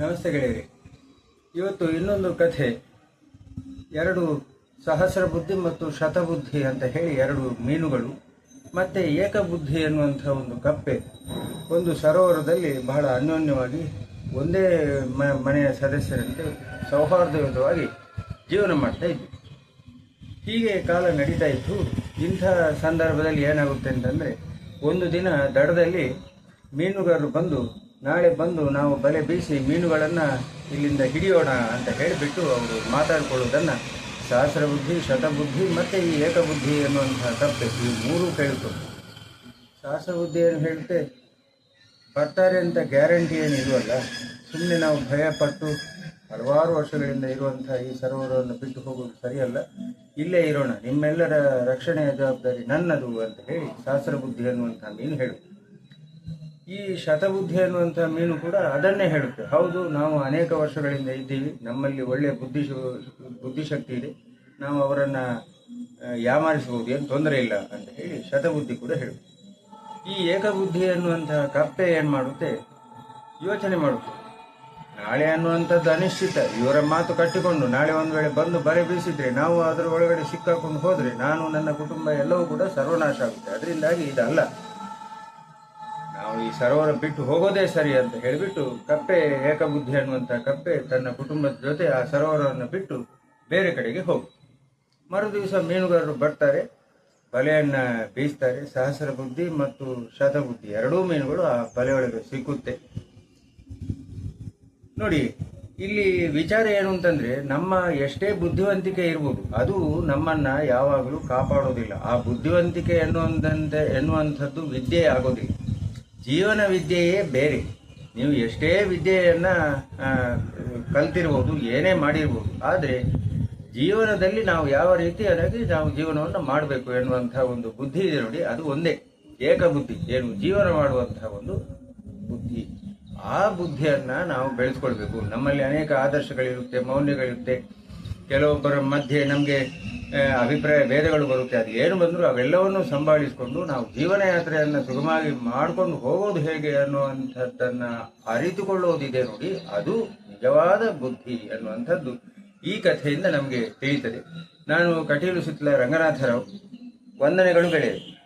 ನಮಸ್ತೆ ಗೆಳೆಯರಿ ಇವತ್ತು ಇನ್ನೊಂದು ಕಥೆ, ಎರಡು ಸಹಸ್ರ ಬುದ್ಧಿ ಮತ್ತು ಶತಬುದ್ಧಿ ಅಂತ ಹೇಳಿ ಎರಡು ಮೀನುಗಳು, ಮತ್ತು ಏಕಬುದ್ಧಿ ಎನ್ನುವಂಥ ಒಂದು ಕಪ್ಪೆ. ಒಂದು ಸರೋವರದಲ್ಲಿ ಬಹಳ ಅನ್ಯೋನ್ಯವಾಗಿ ಒಂದೇ ಮನೆಯ ಸದಸ್ಯರಂತೆ ಸೌಹಾರ್ದಯುತವಾಗಿ ಜೀವನ ಮಾಡ್ತಾ ಇದ್ವಿ. ಹೀಗೆ ಕಾಲ ನಡೀತಾ ಇತ್ತು. ಇಂಥ ಸಂದರ್ಭದಲ್ಲಿ ಏನಾಗುತ್ತೆ ಅಂತಂದರೆ, ಒಂದು ದಿನ ದಡದಲ್ಲಿ ಮೀನುಗಾರರು ಬಂದು ನಾಳೆ ಬಂದು ನಾವು ಬಲೆ ಬೀಸಿ ಮೀನುಗಳನ್ನು ಇಲ್ಲಿಂದ ಹಿಡಿಯೋಣ ಅಂತ ಹೇಳಿಬಿಟ್ಟು ಅವರು ಮಾತಾಡಿಕೊಳ್ಳುವುದನ್ನು ಸಹಸ್ರಬುದ್ಧಿ, ಶತಬುದ್ಧಿ ಮತ್ತು ಈ ಏಕಬುದ್ಧಿ ಎನ್ನುವಂತಹ ತಪ್ಪೆ. ಈ ಮೂರೂ ಕೇಳಿತು. ಸಹಸ್ರಬುದ್ಧಿ ಏನು ಹೇಳುತ್ತೆ, ಬರ್ತಾರೆ ಅಂತ ಗ್ಯಾರಂಟಿ ಏನು ಇರುವಲ್ಲ ಸುಮ್ಮನೆ ನಾವು ಭಯಪಟ್ಟು ಹಲವಾರು ವರ್ಷಗಳಿಂದ ಇರುವಂತಹ ಈ ಸರೋವರವನ್ನು ಬಿಟ್ಟು ಹೋಗೋದು ಸರಿಯಲ್ಲ. ಇಲ್ಲೇ ಇರೋಣ, ನಿಮ್ಮೆಲ್ಲರ ರಕ್ಷಣೆಯ ಜವಾಬ್ದಾರಿ ನನ್ನದು ಅಂತ ಹೇಳಿ ಸಹಸ್ರಬುದ್ಧಿ ಅನ್ನುವಂಥ ಮೀನು ಹೇಳುತ್ತೆ. ಈ ಶತಬುದ್ಧಿ ಅನ್ನುವಂಥ ಮೀನು ಕೂಡ ಅದನ್ನೇ ಹೇಳುತ್ತೆ. ಹೌದು, ನಾವು ಅನೇಕ ವರ್ಷಗಳಿಂದ ಇದ್ದೀವಿ. ನಮ್ಮಲ್ಲಿ ಒಳ್ಳೆಯ ಬುದ್ಧಿ ಬುದ್ಧಿಶಕ್ತಿ ಇದೆ. ನಾವು ಅವರನ್ನು ಯಾಮಾರಿಸಬಹುದು, ಏನು ತೊಂದರೆ ಇಲ್ಲ ಅಂತ ಹೇಳಿ ಶತಬುದ್ಧಿ ಕೂಡ ಹೇಳುತ್ತೆ. ಈ ಏಕಬುದ್ಧಿ ಅನ್ನುವಂಥ ಕಪ್ಪೆ ಏನು ಮಾಡುತ್ತೆ? ಯೋಚನೆ ಮಾಡುತ್ತೆ. ನಾಳೆ ಅನ್ನುವಂಥದ್ದು ಅನಿಶ್ಚಿತ. ಇವರ ಮಾತು ಕಟ್ಟಿಕೊಂಡು ನಾಳೆ ಒಂದು ವೇಳೆ ಬಂದು ಬರೆ ಬೀಸಿದ್ರೆ, ನಾವು ಅದರ ಒಳಗಡೆ ಸಿಕ್ಕಾಕೊಂಡು ಹೋದರೆ, ನಾನು ನನ್ನ ಕುಟುಂಬ ಎಲ್ಲವೂ ಕೂಡ ಸರ್ವನಾಶ ಆಗುತ್ತೆ. ಅದರಿಂದಾಗಿ ಇದಲ್ಲ. ಈ ಸರೋವರ ಬಿಟ್ಟು ಹೋಗೋದೇ ಸರಿ ಅಂತ ಹೇಳಿಬಿಟ್ಟು ಕಪ್ಪೆ ಏಕಬುದ್ಧಿ ಅನ್ನುವಂಥ ಕಪ್ಪೆ ತನ್ನ ಕುಟುಂಬದ ಜೊತೆ ಆ ಸರೋವರವನ್ನು ಬಿಟ್ಟು ಬೇರೆ ಕಡೆಗೆ ಹೋಗಿ. ಮರು ದಿವಸ ಮೀನುಗಾರರು ಬರ್ತಾರೆ, ಬಲೆಯನ್ನು ಬೀಸ್ತಾರೆ, ಸಹಸ್ರ ಬುದ್ಧಿ ಮತ್ತು ಶತಬುದ್ಧಿ ಎರಡೂ ಮೀನುಗಳು ಆ ಬಲೆಯೊಳಗೆ ಸಿಕ್ಕುತ್ತೆ. ನೋಡಿ, ಇಲ್ಲಿ ವಿಚಾರ ಏನು ಅಂತಂದ್ರೆ ನಮ್ಮ ಎಷ್ಟೇ ಬುದ್ಧಿವಂತಿಕೆ ಇರ್ಬೋದು, ಅದು ನಮ್ಮನ್ನ ಯಾವಾಗಲೂ ಕಾಪಾಡೋದಿಲ್ಲ. ಆ ಬುದ್ಧಿವಂತಿಕೆ ಎನ್ನುವಂತೆ ಎನ್ನುವಂಥದ್ದು ವಿದ್ಯೆ ಆಗೋದಿಲ್ಲ. ಜೀವನ ವಿದ್ಯೆಯೇ ಬೇರೆ. ನೀವು ಎಷ್ಟೇ ವಿದ್ಯೆಯನ್ನು ಕಲ್ತಿರ್ಬೋದು, ಏನೇ ಮಾಡಿರ್ಬೋದು, ಆದರೆ ಜೀವನದಲ್ಲಿ ನಾವು ಯಾವ ರೀತಿಯಾಗಿ ನಾವು ಜೀವನವನ್ನು ಮಾಡಬೇಕು ಎನ್ನುವಂಥ ಒಂದು ಬುದ್ಧಿ ಇದೆ ನೋಡಿ, ಅದು ಒಂದೇ. ಏಕಬುದ್ಧಿ ಏನು ಜೀವನ ಮಾಡುವಂತಹ ಒಂದು ಬುದ್ಧಿ. ಆ ಬುದ್ಧಿಯನ್ನು ನಾವು ಬೆಳೆಸ್ಕೊಳ್ಬೇಕು. ನಮ್ಮಲ್ಲಿ ಅನೇಕ ಆದರ್ಶಗಳಿರುತ್ತೆ, ಮೌಲ್ಯಗಳಿರುತ್ತೆ. ಕೆಲವೊಬ್ಬರ ಮಧ್ಯೆ ನಮಗೆ ಅಭಿಪ್ರಾಯ ಭೇದಗಳು ಬರುತ್ತೆ. ಅದು ಏನು ಬಂದರೂ ಅವೆಲ್ಲವನ್ನು ಸಂಭಾಳಿಸಿಕೊಂಡು ನಾವು ಜೀವನ ಯಾತ್ರೆಯನ್ನು ಸುಗಮವಾಗಿ ಮಾಡಿಕೊಂಡು ಹೋಗೋದು ಹೇಗೆ ಅನ್ನುವಂಥದ್ದನ್ನು ಅರಿತುಕೊಳ್ಳೋದಿದೆ ನೋಡಿ. ಅದು ನಿಜವಾದ ಬುದ್ಧಿ ಅನ್ನುವಂಥದ್ದು ಈ ಕಥೆಯಿಂದ ನಮಗೆ ತಿಳಿಯುತ್ತದೆ. ನಾನು ಕಟೀಲು ಸುತ್ತಲ ರಂಗನಾಥರಾವ್. ವಂದನೆಗಳು ಗೆಳೆಯರು.